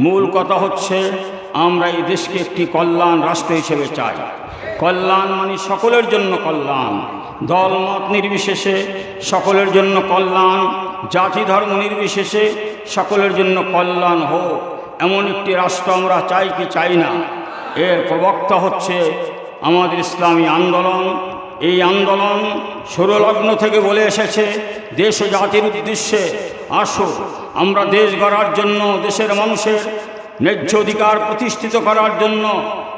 মূল কথা হচ্ছে, আমরা এই দেশকে একটি কল্যাণ রাষ্ট্র হিসেবে চাই। কল্যাণ মানে সকলের জন্য কল্যাণ। দল, মত নির্বিশেষে সকলের জন্য কল্যাণ। জাতি, ধর্ম নির্বিশেষে সকলের জন্য কল্যাণ হোক। এমন একটি রাষ্ট্র আমরা চাই কি চাই না? এর প্রবক্তা হচ্ছে আমাদের ইসলামী আন্দোলন। এই আন্দোলন সুরলগ্ন থেকে বলে এসেছে দেশ জাতির উদ্দেশ্যে আসো, আমরা দেশ গড়ার জন্য, দেশের মানুষের ন্যায্য অধিকার প্রতিষ্ঠিত করার জন্য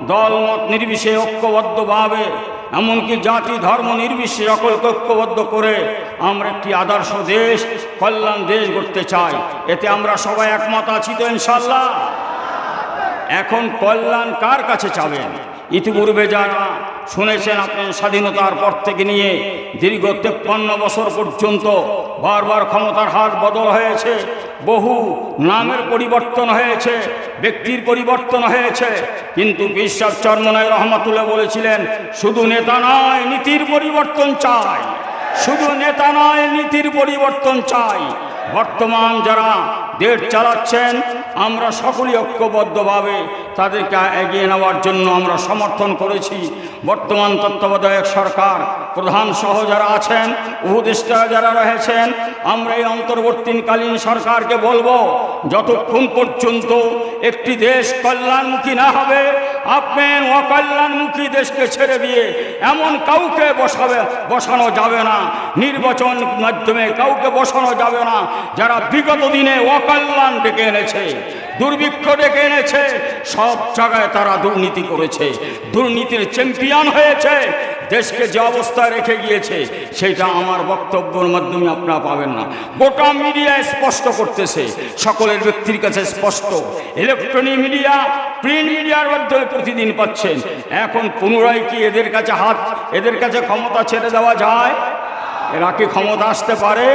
দলমত নির্বিশেষে ঐক্যবদ্ধভাবে, এমনকি জাতি, ধর্ম নির্বিশেষে সকলকে ঐক্যবদ্ধ করে আমরা একটি আদর্শ দেশ, কল্যাণ দেশ গড়তে চাই। এতে আমরা সবাই একমত আছি তো ইনশাল্লাহ এখন কল্যাণ কার কাছে চাবেন? ইতিপূর্বে যারা শুনেছেন আপনি স্বাধীনতার পর থেকে নিয়ে দীর্ঘ তেপ্পান্ন বছর পর্যন্ত বারবার ক্ষমতার হাত বদল হয়েছে, বহু নামের পরিবর্তন হয়েছে, ব্যক্তির পরিবর্তন হয়েছে। কিন্তু বিশ্বাস চর্মনায় রহমাতুল্লাহ বলেছিলেন, শুধু নেতা নয়, নীতির পরিবর্তন চাই। শুধু নেতা নয়, নীতির পরিবর্তন চাই। বর্তমান যারা দেশ চালাচ্ছেন, আমরা সকলেই ঐক্যবদ্ধভাবে তাদেরকে এগিয়ে নেওয়ার জন্য আমরা সমর্থন করেছি। বর্তমান তত্ত্বাবধায়ক সরকার, প্রধান সহ যারা আছেন উপদেষ্টারা যারা রয়েছেন, আমরা এই অন্তর্বর্তীকালীন সরকারকে বলব, যতক্ষণ পর্যন্ত একটি দেশ কল্যাণমুখী না হবে, আপনি অকল্যাণমুখী দেশকে ছেড়ে দিয়ে এমন কাউকে বসাবে, বসানো যাবে না। নির্বাচন মাধ্যমে কাউকে বসানো যাবে না। যারা বিগত দিনে অকল্যাণ ডেকে এনেছে, দুর্ভিক্ষ ডেকে এনেছে, সব জায়গায় তারা দুর্নীতি করেছে, দুর্নীতির চ্যাম্পিয়ন হয়েছে, দেশকে যে অবস্থায় রেখে গিয়েছে, সেটা আমার বক্তব্যের মাধ্যমে আপনারা পাবেন না। গোটা মিডিয়া স্পষ্ট করতেছে, সকলের ব্যক্তির কাছে স্পষ্ট। ইলেকট্রনিক মিডিয়া প্রিন্ট মিডিয়ার মাধ্যমে প্রতিদিন পাচ্ছেন। এখন পুনরায় কি এদের কাছে হাত, এদের কাছে ক্ষমতা ছেড়ে দেওয়া যায়? এরা কি ক্ষমতা আসতে পারে?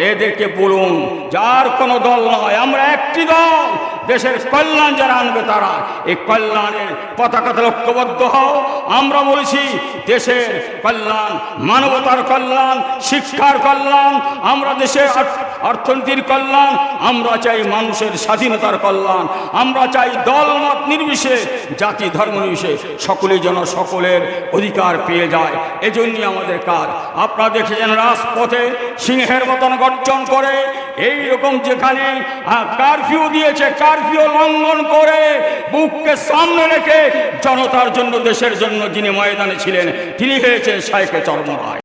এদেরকে বলুন, যার কোনো দল নয়, আমরা একটি দল। দেশের কল্যাণ যারা আনবে তারা, এই কল্যাণের পতাকাতে লক্ষ্যবদ্ধ হও। আমরা বলছি, দেশের কল্যাণ, মানবতার কল্যাণ, শিক্ষার কল্যাণ, আমরা দেশের অর্থ- অর্থনীতির কল্যাণ, আমরা চাই মানুষের স্বাধীনতার কল্যাণ, আমরা চাই দলমত নির্বিশেষ জাতি, ধর্ম নির্বিশেষ সকলেই যেন সকলের অধিকার পেয়ে যায়। এজন্যই আমাদের কাজ। আপনারা দেখেছেন রাজপথে সিংহের মতন গর্জন করে এই রকম যেখানে কারফিউ দিয়েছে কারফিউ লঙ্ঘন করে, বুককে সামনে রেখে জনতার জন্য, দেশের জন্য যিনি ময়দানে ছিলেন, তিনি হয়েছেন শাইকে চর্মরায়